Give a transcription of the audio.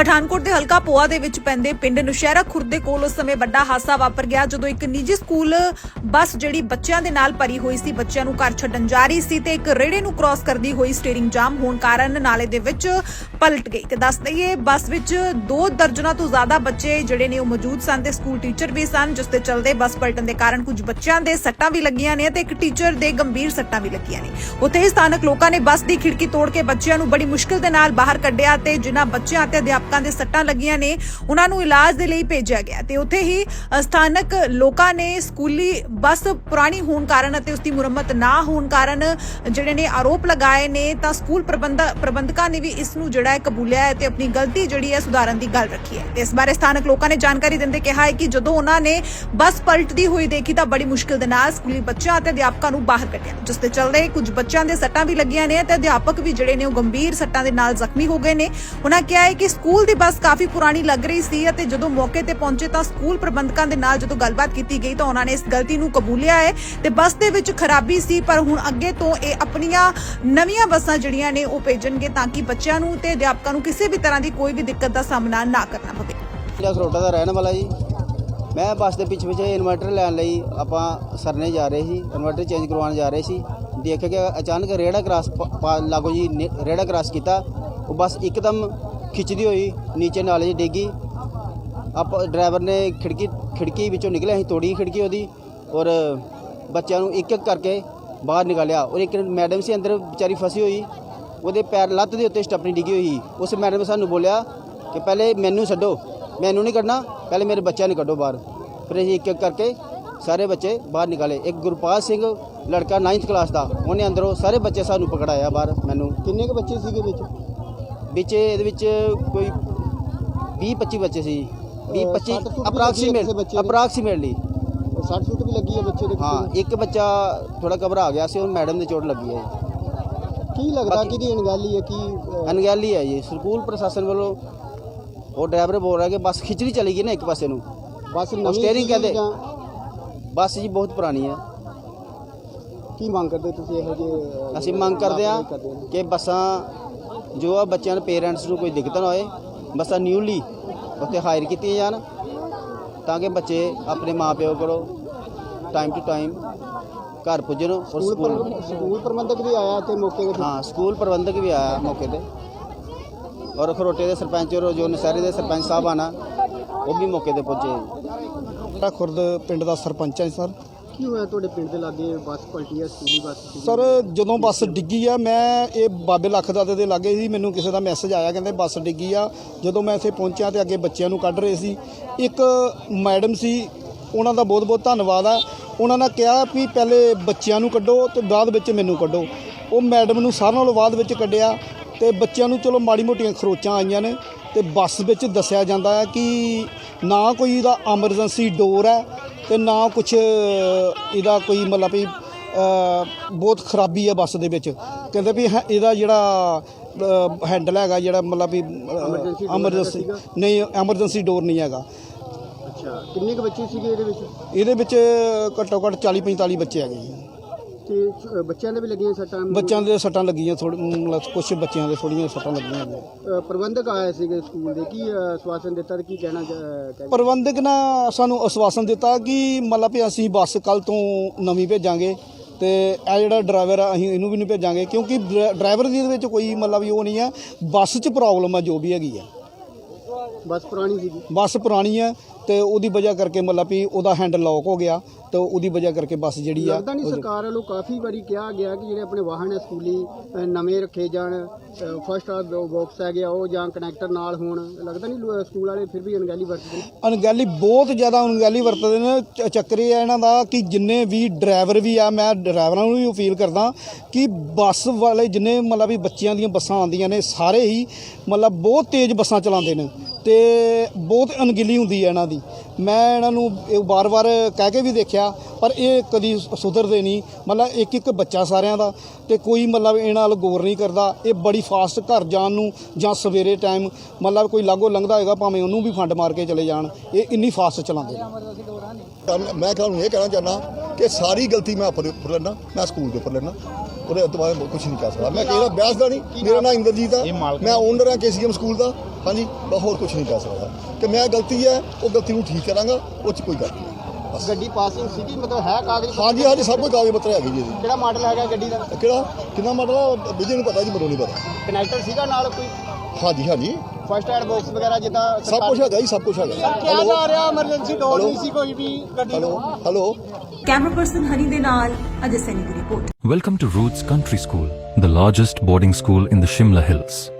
ਪਠਾਨਕੋਟ ਦੇ ਹਲਕਾ ਪੋਆ ਦੇ ਵਿੱਚ ਪੈਂਦੇ ਪਿੰਡ ਨੁਸ਼ਹਿਰਾ ਖੁਰਦੇ ਕੋਲ ਉਸ ਸਮੇਂ ਵੱਡਾ ਹਾਦਸਾ ਵਾਪਰ ਗਿਆ, ਜਦੋਂ ਇੱਕ ਨਿੱਜੀ ਸਕੂਲ ਬੱਸ ਜਿਹੜੀ ਬੱਚਿਆਂ ਦੇ ਨਾਲ ਭਰੀ ਹੋਈ ਸੀ, ਬੱਚਿਆਂ ਨੂੰ ਘਰ ਛੱਡਣ ਜਾ ਰਹੀ ਸੀ ਤੇ ਇੱਕ ਰੇੜੇ ਨੂੰ ਕ੍ਰਾਸ ਕਰਦੀ ਹੋਈ ਸਟੀਅਰਿੰਗ ਜਾਮ ਹੋਣ ਕਾਰਨ ਨਾਲੇ ਦੇ ਵਿੱਚ ਪਲਟ ਗਈ। ਤੇ ਦੱਸ ਦਈਏ, ਬੱਸ ਵਿੱਚ ਦੋ ਦਰਜਨਾਂ ਤੋਂ ਜ਼ਿਆਦਾ ਬੱਚੇ ਜਿਹੜੇ ਨੇ ਉਹ ਮੌਜੂਦ ਸਨ ਤੇ ਸਕੂਲ ਟੀਚਰ ਵੀ ਸਨ, ਜਿਸ ਤੇ ਚਲਦੇ ਬੱਸ ਪਲਟਣ ਦੇ ਕਾਰਨ ਕੁਝ ਬੱਚਿਆਂ ਦੇ ਸੱਟਾਂ ਵੀ ਲੱਗੀਆਂ ਨੇ ਤੇ ਇੱਕ ਟੀਚਰ ਦੇ ਗੰਭੀਰ ਸੱਟਾਂ ਵੀ ਲੱਗੀਆਂ ਨੇ। ਉੱਥੇ ਹੀ ਸਥਾਨਕ ਲੋਕਾਂ ਨੇ ਬੱਸ ਦੀ ਖਿੜਕੀ ਤੋੜ ਕੇ ਬੱਚਿਆਂ ਨੂੰ ਬੜੀ ਮੁਸ਼ਕਿਲ ਦੇ ਨਾਲ ਬਾਹਰ ਕੱਢਿਆ ਤੇ ਜਿਨ੍ਹਾਂ ਬੱਚਿਆਂ ਅਤੇ ਅਧਿਆਪਕਾਂ ਦੇ ਸੱਟਾਂ ਲੱਗੀਆਂ ਨੇ, ਉਹਨਾਂ ਨੂੰ ਇਲਾਜ ਦੇ ਲਈ ਭੇਜਿਆ ਗਿਆ ਤੇ ਉੱਥੇ ਹੀ ਸਥਾਨਕ ਲੋਕਾਂ ਨੇ ਸਕੂਲੀ ਬੱਸ ਪੁਰਾਣੀ ਹੋਣ ਕਾਰਨ ਅਤੇ ਉਸ ਦੀ ਮੁਰੰਮਤ ਨਾ ਹੋਣ ਕਾਰਨ ਜਿਹੜੇ ਨੇ ਆਰੋਪ ਲਗਾਏ ਨੇ, ਤਾਂ ਸਕੂਲ ਪ੍ਰਬੰਧਕਾਂ ਨੇ ਵੀ ਇਸ ਨੂੰ ਜਿਹੜਾ ਹੈ ਕਬੂਲਿਆ ਹੈ ਤੇ ਆਪਣੀ ਗਲਤੀ ਜਿਹੜੀ ਹੈ ਸੁਧਾਰਨ ਦੀ ਗੱਲ ਰੱਖੀ ਹੈ। ਤੇ ਇਸ ਬਾਰੇ ਸਥਾਨਕ ਲੋਕਾਂ ਨੇ ਜਾਣਕਾਰੀ ਦਿੰਦੇ ਕਿਹਾ ਹੈ ਕਿ ਜਦੋਂ ਉਹਨਾਂ ਨੇ ਬੱਸ ਪਲਟਦੀ ਹੋਈ ਦੇਖੀ ਤਾਂ ਬੜੀ ਮੁਸ਼ਕਿਲ ਦੇ ਨਾਲ ਸਕੂਲੀ ਬੱਚਿਆਂ ਅਤੇ ਅਧਿਆਪਕਾਂ ਨੂੰ ਬਾਹਰ ਕੱਢਿਆ। ਜਿਸ ਤੇ ਚੱਲਦੇ ਕੁਝ ਬੱਚਿਆਂ ਦੇ ਸੱਟਾਂ ਵੀ ਲੱਗੀਆਂ ਨੇ ਤੇ ਅਧਿਆਪਕ ਵੀ ਜਿਹੜੇ ਨੇ ਉਹ ਗੰਭੀਰ ਸੱਟਾਂ ਦੇ ਨਾਲ ਜ਼ਖਮੀ ਹੋ ਗਏ ਨੇ। ਉਹਨਾਂ ਕਿਹਾ ਹੈ ਕਿ ਸਕੂਲ ਸਕੂਲ ਦੀ ਬੱਸ ਕਾਫੀ ਪੁਰਾਣੀ ਲੱਗ ਰਹੀ ਸੀ ਅਤੇ ਜਦੋਂ ਮੌਕੇ ਤੇ ਪਹੁੰਚੇ ਤਾਂ ਸਕੂਲ ਪ੍ਰਬੰਧਕਾਂ ਦੇ ਨਾਲ ਜਦੋਂ ਗੱਲਬਾਤ ਕੀਤੀ ਗਈ ਤਾਂ ਉਹਨਾਂ ਨੇ ਇਸ ਗਲਤੀ ਨੂੰ ਕਬੂਲਿਆ ਹੈ ਤੇ ਬੱਸ ਦੇ ਵਿੱਚ ਖਰਾਬੀ ਸੀ, ਪਰ ਹੁਣ ਅੱਗੇ ਤੋਂ ਇਹ ਆਪਣੀਆਂ ਨਵੀਆਂ ਬੱਸਾਂ ਜਿਹੜੀਆਂ ਨੇ ਉਹ ਭੇਜਣਗੇ ਤਾਂ ਕਿ ਬੱਚਿਆਂ ਨੂੰ ਤੇ ਅਧਿਆਪਕਾਂ ਨੂੰ ਕਿਸੇ ਵੀ ਤਰ੍ਹਾਂ ਦੀ ਕੋਈ ਵੀ ਦਿੱਕਤ ਦਾ ਸਾਹਮਣਾ ਨਾ ਕਰਨਾ ਪਵੇ। ਜ਼ਿਲ੍ਹਾ ਖਰੋਟਾ ਦਾ ਰਹਿਣ ਵਾਲਾ ਜੀ। ਮੈਂ ਬੱਸ ਦੇ ਪਿੱਛੇ ਪਿੱਛੇ ਇਨਵਰਟਰ ਲੈਣ ਲਈ ਆਪਾਂ ਸਰਨੇ ਜਾ ਰਹੇ ਸੀ, ਇਨਵਰਟਰ ਚੇਂਜ ਕਰਵਾਉਣ ਜਾ ਰਹੇ ਸੀ। ਦੇਖ ਕੇ ਅਚਾਨਕ ਰੇੜਾ ਕ੍ਰਾਸ ਲਾਗੋ ਜੀ ਨੇ- ਰੇੜਾ ਕ੍ਰਾਸ ਕੀਤਾ, ਉਹ ਬੱਸ ਇੱਕਦਮ ਖਿੱਚਦੀ ਹੋਈ ਨੀਚੇ ਨਾਲੇ 'ਚ ਡਿੱਗੀ। ਆਪਾਂ ਡਰਾਈਵਰ ਨੇ ਖਿੜਕੀ ਖਿੜਕੀ ਵਿੱਚੋਂ ਨਿਕਲਿਆ ਅਸੀਂ ਤੋੜੀ ਖਿੜਕੀ ਉਹਦੀ ਔਰ ਬੱਚਿਆਂ ਨੂੰ ਇੱਕ ਇੱਕ ਕਰਕੇ ਬਾਹਰ ਨਿਕਾਲਿਆ। ਔਰ ਇੱਕ ਮੈਡਮ ਸੀ ਅੰਦਰ, ਵਿਚਾਰੀ ਫਸੀ ਹੋਈ। ਉਹਦੇ ਪੈਰ ਲੱਤ ਦੇ ਉੱਤੇ ਸਟੱਪਣੀ ਡਿੱਗੀ ਹੋਈ। ਉਸ ਮੈਡਮ ਨੇ ਸਾਨੂੰ ਬੋਲਿਆ ਕਿ ਪਹਿਲੇ ਮੈਨੂੰ ਛੱਡੋ, ਮੈਨੂੰ ਨਹੀਂ ਕੱਢਣਾ, ਪਹਿਲੇ ਮੇਰੇ ਬੱਚਿਆਂ ਨੂੰ ਕੱਢੋ ਬਾਹਰ। ਫਿਰ ਅਸੀਂ ਇੱਕ ਇੱਕ ਕਰਕੇ ਸਾਰੇ ਬੱਚੇ ਬਾਹਰ ਨਿਕਾਲੇ। ਇੱਕ ਗੁਰਪਾਲ ਸਿੰਘ, ਲੜਕਾ 9th ਕਲਾਸ ਦਾ, ਉਹਨੇ ਅੰਦਰੋਂ ਸਾਰੇ ਬੱਚੇ ਸਾਨੂੰ ਪਕੜਾਇਆ ਬਾਹਰ ਮੈਨੂੰ। ਕਿੰਨੇ ਕੁ ਬੱਚੇ ਸੀਗੇ ਵਿੱਚ? ਵਿੱਚ ਇਹਦੇ ਵਿੱਚ ਕੋਈ 20 25 ਬੱਚੇ ਸੀ 20 ਅਹ 25 ਸੱਟ ਸੁੱਟ ਵੀ ਲੱਗੀ ਹੈ ਅਪਰੋਕਸੀਮੇਟ ਕਿਸੇ ਬੱਚੇ ਦੇ? ਅਪਰੋਕਸੀਮੇਟਲੀ 60 ਫੁੱਟ ਵੀ ਲੱਗੀ ਹੈ ਬੱਚੇ ਦੇ ਹਾਂ ਇੱਕ ਬੱਚਾ ਥੋੜਾ ਘਬਰਾ ਗਿਆ ਸੀ ਉਹ ਮੈਡਮ ਦੇ ਚੋਟ ਲੱਗੀ ਹੈ ਕੀ ਲੱਗਦਾ ਬਾਕੀ- ਕਿ ਦੀ ਅਣਗਹਿਲੀ ਹੈ ਕਿ ਅਹ, ਅਣਗਹਿਲੀ ਹੈ ਜੀ ਸਕੂਲ ਪ੍ਰਸ਼ਾਸਨ ਵੱਲੋਂ ਉਹ ਡਰਾਈਵਰ ਬੋਲ ਰਿਹਾ ਕਿ ਬੱਸ ਖਿਚੜੀ ਚਲੀ ਗਈ ਨਾ ਇੱਕ ਪਾਸੇ ਨੂੰ ਬੱਸ ਨਵੀਂ steering ਸੀਗੀ ਕਹਿੰਦੇ। ਜਾਂ ਬੱਸ ਜੀ ਬਹੁਤ ਪੁਰਾਣੀ ਹੈ ਕੀ ਮੰਗ ਕਰਦੇ ਤੁਸੀਂ ਇਹੋ ਜਿਹੇ ਅਸੀਂ ਮੰਗ ਕਰਦੇ ਹਾਂ ਕਰਦੇ ਹੋ? ਕਿ ਬੱਸਾਂ ਜੋ ਆ ਬੱਚਿਆਂ ਦੇ ਪੇਰੈਂਟਸ ਨੂੰ ਕੋਈ ਦਿੱਕਤ ਨਾ ਹੋਏ ਬੱਸਾਂ ਨਿਊਲੀ ਉੱਥੇ ਹਾਇਰ ਕੀਤੀਆਂ ਜਾਣ ਤਾਂ ਕਿ ਬੱਚੇ ਆਪਣੇ ਮਾਪਿਓ ਕੋਲੋਂ ਟਾਈਮ ਟੂ ਟਾਈਮ ਘਰ ਪੁੱਜਣ ਔਰ ਸਕੂਲ ਸਕੂਲ ਪ੍ਰਬੰਧ- ਸਕੂਲ ਪ੍ਰਬੰਧਕ ਵੀ ਆਇਆ ਤੇ ਮੌਕੇ ਤੇ? ਹਾਂ ਸਕੂਲ ਪ੍ਰਬੰਧਕ ਵੀ ਆਇਆ ਮੌਕੇ ਤੇ। ਔਰ ਖਰੋਟੇ ਦੇ ਸਰਪੰਚ ਔਰ ਜੋ ਨਸ਼ਹਿਰੇ ਦੇ ਸਰਪੰਚ ਸਾਹਿਬ ਆਣਾ ਉਹ ਵੀ ਮੌਕੇ ਤੇ ਪਹੁੰਚੇ ਮੇਰਾ ਖੁਰਦ ਪਿੰਡ ਦਾ ਸਰਪੰਚ ਹੈ ਸਰ। ਕੀ ਹੋਇਆ ਤੁਹਾਡੇ ਪਿੰਡ ਦੇ ਲਾਗੇ? ਬੱਸ ਪਲਟੀ ਹੈ ਸਕੂਲੀ ਬੱਸ ਸੀਗੀ। ਸਰ, ਜਦੋਂ ਬੱਸ ਡਿੱਗੀ ਆ, ਮੈਂ ਇਹ ਬਾਬੇ ਲੱਖ ਦਾਦੇ ਦੇ ਲਾਗੇ ਸੀ, ਮੈਨੂੰ ਕਿਸੇ ਦਾ ਮੈਸੇਜ ਆਇਆ, ਕਹਿੰਦੇ ਬੱਸ ਡਿੱਗੀ ਆ। ਜਦੋਂ ਮੈਂ ਇੱਥੇ ਪਹੁੰਚਿਆ ਤੇ ਅੱਗੇ ਬੱਚਿਆਂ ਨੂੰ ਕੱਢ ਰਹੇ ਸੀ, ਇੱਕ ਮੈਡਮ ਸੀ, ਉਹਨਾਂ ਦਾ ਬਹੁਤ ਬਹੁਤ ਧੰਨਵਾਦ ਆ। ਉਹਨਾਂ ਨੇ ਕਿਹਾ ਵੀ ਪਹਿਲੇ ਬੱਚਿਆਂ ਨੂੰ ਕੱਢੋ ਤੇ ਬਾਅਦ ਵਿੱਚ ਮੈਨੂੰ ਕੱਢੋ। ਉਹ ਮੈਡਮ ਨੂੰ ਸਾਰਿਆਂ ਨਾਲੋਂ ਬਾਅਦ ਵਿੱਚ ਕੱਢਿਆ ਤੇ ਬੱਚਿਆਂ ਨੂੰ ਚਲੋ ਮਾੜੀ ਮੋਟੀਆਂ ਖਰੋਚਾਂ ਆਈਆਂ ਨੇ ਤੇ ਬੱਸ ਵਿੱਚ ਦੱਸਿਆ ਜਾਂਦਾ ਹੈ ਕਿ ਨਾ ਕੋਈ ਇਹਦਾ ਐਮਰਜੈਂਸੀ ਡੋਰ ਹੈ ਤੇ ਨਾ ਕੁਝ ਇਹਦਾ ਕੋਈ ਮਤਲਬ ਵੀ ਬਹੁਤ ਖਰਾਬੀ ਹੈ ਬੱਸ ਦੇ ਵਿੱਚ। ਕਹਿੰਦੇ ਵੀ ਹੈ- ਇਹਦਾ ਜਿਹੜਾ ਹੈਂਡਲ ਹੈਗਾ ਜਿਹੜਾ ਮਤਲਬ ਵੀ ਐਮਰਜੈਂਸੀ? ਨਹੀਂ ਐਮਰਜੈਂਸੀ ਡੋਰ ਨਹੀਂ ਹੈਗਾ। ਅੱਛਾ ਕਿੰਨੇ ਕੁ ਬੱਚੇ ਸੀਗੇ ਇਹਦੇ ਵਿੱਚ? ਇਹਦੇ ਵਿੱਚ ਘੱਟੋ ਘੱਟ 40 45 ਬੱਚੇ ਹੈਗੇ ਜੀ। ਅਹ, ਬੱਚਿਆਂ ਦੇ ਵੀ ਲੱਗੀਆਂ ਸੱਟਾਂ? ਬੱਚਿਆਂ ਦੇ ਸੱਟਾਂ ਲੱਗੀਆਂ ਥੋੜੀ ਕੁਝ ਬੱਚਿਆਂ ਦੇ ਥੋੜੀਆਂ ਸੱਟਾਂ ਲੱਗੀਆਂ ਅਹ, ਪ੍ਰਬੰਧਕ ਆਏ ਸੀਗੇ ਸਕੂਲ ਦੇ ਕੀ ਆਸ਼ਵਾਸਨ ਦਿੱਤਾ ਤੇ ਕੀ ਕਹਿਣਾ ਕਹਿ ਪ੍ਰਬੰਧਕ ਨੇ ਸਾਨੂੰ ਆਸ਼ਵਾਸਨ ਦਿੱਤਾ ਕਿ ਮਤਲਬ ਵੀ ਅਸੀਂ ਬੱਸ ਕੱਲ ਤੋਂ ਨਵੀਂ ਭੇਜਾਂਗੇ ਤੇ ਇਹ ਜਿਹੜਾ ਡਰਾਈਵਰ ਆ ਅਸੀਂ ਇਹਨੂੰ ਵੀ ਨਹੀਂ ਭੇਜਾਂਗੇ ਕਿਉਂਕਿ ਡਰਾ- ਡਰਾਈਵਰ ਦੀ ਇਹਦੇ ਵਿੱਚ ਕੋਈ ਮਤਲਬ ਵੀ ਉਹ ਨਹੀਂ ਹੈ ਬੱਸ 'ਚ ਪ੍ਰੋਬਲਮ ਹੈ ਜੋ ਵੀ ਹੈਗੀ ਆ। ਬੱਸ ਪੁਰਾਣੀ ਸੀਗੀ। ਬੱਸ ਪੁਰਾਣੀ ਹੈ ਤੇ ਉਹਦੀ ਵਜ੍ਹਾ ਕਰਕੇ ਮਤਲਬ ਵੀ ਉਹਦਾ ਹੈਂਡ ਲੌਕ ਹੋ ਗਿਆ ਤੇ ਉਹਦੀ ਵਜ੍ਹਾ ਕਰਕੇ ਬੱਸ ਜਿਹੜੀ ਆ ਲੱਗਦਾ ਨਹੀਂ ਸਰਕਾਰ ਵੱਲੋਂ ਕਾਫੀ ਵਾਰੀ ਕਿਹਾ ਗਿਆ ਕਿ ਜਿਹੜੇ ਆਪਣੇ ਵਾਹਨ ਹੈ ਸਕੂਲੀ ਨਵੇਂ ਰੱਖੇ ਜਾਣ ਫਸਟ ਆ ਬਾਕਸ ਹੈਗੇ ਆ ਉਹ ਜਾਂ ਕਨੈਕਟਰ ਨਾਲ ਹੋਣ। ਲੱਗਦਾ ਨਹੀਂ ਸਕੂਲ ਵਾਲੇ ਫਿਰ ਵੀ ਅਣਗਹਿਲੀ ਵਰਤਦੇ ਨੇ। ਅਣਗਹਿਲੀ ਬਹੁਤ ਜ਼ਿਆਦਾ ਅਣਗਹਿਲੀ ਵਰਤਦੇ ਨੇ। ਚ- ਚੱਕਰ ਇਹ ਹੈ ਇਹਨਾਂ ਦਾ ਕਿ ਜਿੰਨੇ ਵੀ ਡਰਾਈਵਰ ਵੀ ਆ ਮੈਂ ਡਰਾਈਵਰਾਂ ਨੂੰ ਵੀ ਅਪੀਲ ਕਰਦਾ ਕਿ ਬੱਸ ਵਾਲੇ ਜਿੰਨੇ ਮਤਲਬ ਵੀ ਬੱਚਿਆਂ ਦੀਆਂ ਬੱਸਾਂ ਆਉਂਦੀਆਂ ਨੇ ਸਾਰੇ ਹੀ ਮਤਲਬ ਬਹੁਤ ਤੇਜ਼ ਬੱਸਾਂ ਚਲਾਉਂਦੇ ਨੇ। ਤੇ ਬਹੁਤ ਅਣਗਹਿਲੀ ਹੁੰਦੀ ਹੈ ਇਹਨਾਂ ਦੀ। ਮੈਂ ਇਹਨਾਂ ਨੂੰ ਇਹ ਵਾਰ-ਵਾਰ ਕਹਿ ਕੇ ਵੀ ਦੇਖਿਆ ਪਰ ਇਹ ਕਦੀ ਸੁਧਰਦੇ ਨਹੀਂ। ਮਤਲਬ ਇੱਕ ਇੱਕ ਬੱਚਾ ਸਾਰਿਆਂ ਦਾ ਤੇ ਕੋਈ ਮਤਲਬ ਇਹਨਾਂ ਨਾਲ ਗੌਰ ਨਹੀਂ ਕਰਦਾ। ਇਹ ਬੜੀ ਫਾਸਟ ਘਰ ਜਾਣ ਨੂੰ ਜਾਂ ਸਵੇਰੇ ਟਾਈਮ ਮਤਲਬ ਕੋਈ ਲਾਗੋ ਲੰਘਦਾ ਹੋਏਗਾ ਭਾਵੇਂ ਉਹਨੂੰ ਵੀ ਫੰਡ ਮਾਰ ਕੇ ਚਲੇ ਜਾਣ। ਇਹ ਇੰਨੀ ਫਾਸਟ ਚਲਾਉਂਦੇ ਨੇ। ਮੈਂ ਤੁਹਾਨੂੰ ਇਹ ਕਹਿਣਾ ਚਾਹੁੰਦਾ ਕਿ ਸਾਰੀ ਗਲਤੀ ਮੈਂ ਆਪਣੇ ਉੱਪਰ ਲੈਣਾ ਮੈਂ ਸਕੂਲ ਦੇ ਉੱਪਰ ਲੈਣਾ ਉਹਦੇ ਤੋਂ ਬਾਅਦ ਕੁਝ ਨਹੀਂ ਕਹਿ ਸਕਦਾ। ਮੈਂ ਕਿਹੜਾ ਬਹਿਸ ਦਾ ਨਹੀਂ ਮੇਰਾ ਨਾਮ ਇੰਦਰਜੀਤ ਆ। ਮੈਂ ਓਨਰ ਆ ਕੇਸੀਐਮ ਸਕੂਲ ਦਾ। ਹਾਂਜੀ ਬਸ ਹੋਰ ਕੁਝ ਨਹੀਂ ਕਹਿ ਸਕਦਾ। ਕਿ ਮੈਂ ਗਲਤੀ ਹੈ ਉਹ ਗਲਤੀ ਨੂੰ ਠੀਕ ਕਰਾਂਗਾ ਉਹ ਚ ਕੋਈ ਗੱਲ ਨਹੀਂ। ਬਸ। ਗੱਡੀ ਪਾਸਿੰਗ ਸੀਗੀ ਮਤਲਬ ਹੈ ਕਾਗਜ਼ ਹਾਂਜੀ ਹਾਂਜੀ ਸਭ ਕੁਝ ਕਾਗਜ਼ ਪੱਤਰ ਹੈਗੇ ਜੀ। ਇਹਦੇ। ਕਿਹੜਾ ਮਾਡਲ ਹੈਗਾ ਗੱਡੀ ਦਾ? ਕਿਹੜਾ? ਕਿੰਨਾ ਮਾਡਲ ਆ? ਵਿਜੇ ਨੂੰ ਪਤਾ ਜੀ ਮੈਨੂੰ ਨਹੀਂ ਪਤਾ। ਕਨੈਕਟਰ ਸੀਗਾ ਨਾਲ ਕੋਈ? ਹਾਂਜੀ ਹਾਂਜੀ। ਫਸਟ ਐਡ ਬਾਕਸ ਵਗੈਰਾ ਜਿੱਦਾਂ ਸਭ ਕੁਝ ਹੈਗਾ ਜੀ ਸਭ ਕੁਝ ਹੈਗਾ। ਕਿਹਾ ਜਾ ਰਿਹਾ? Emergency door? ਨਹੀਂ ਸੀ ਕੋਈ ਵੀ ਗੱਡੀ ਹੈਲੋ? ਨੂੰ। ਹੈਲੋ? ਕੈਮਰਾ ਪਰਸਨ ਹਨੀ ਦੇ ਨਾਲ ਅਜੇ ਸੈਨੀ ਦੀ report Welcome to Roots Country School, the largest boarding school in the Shimla Hills.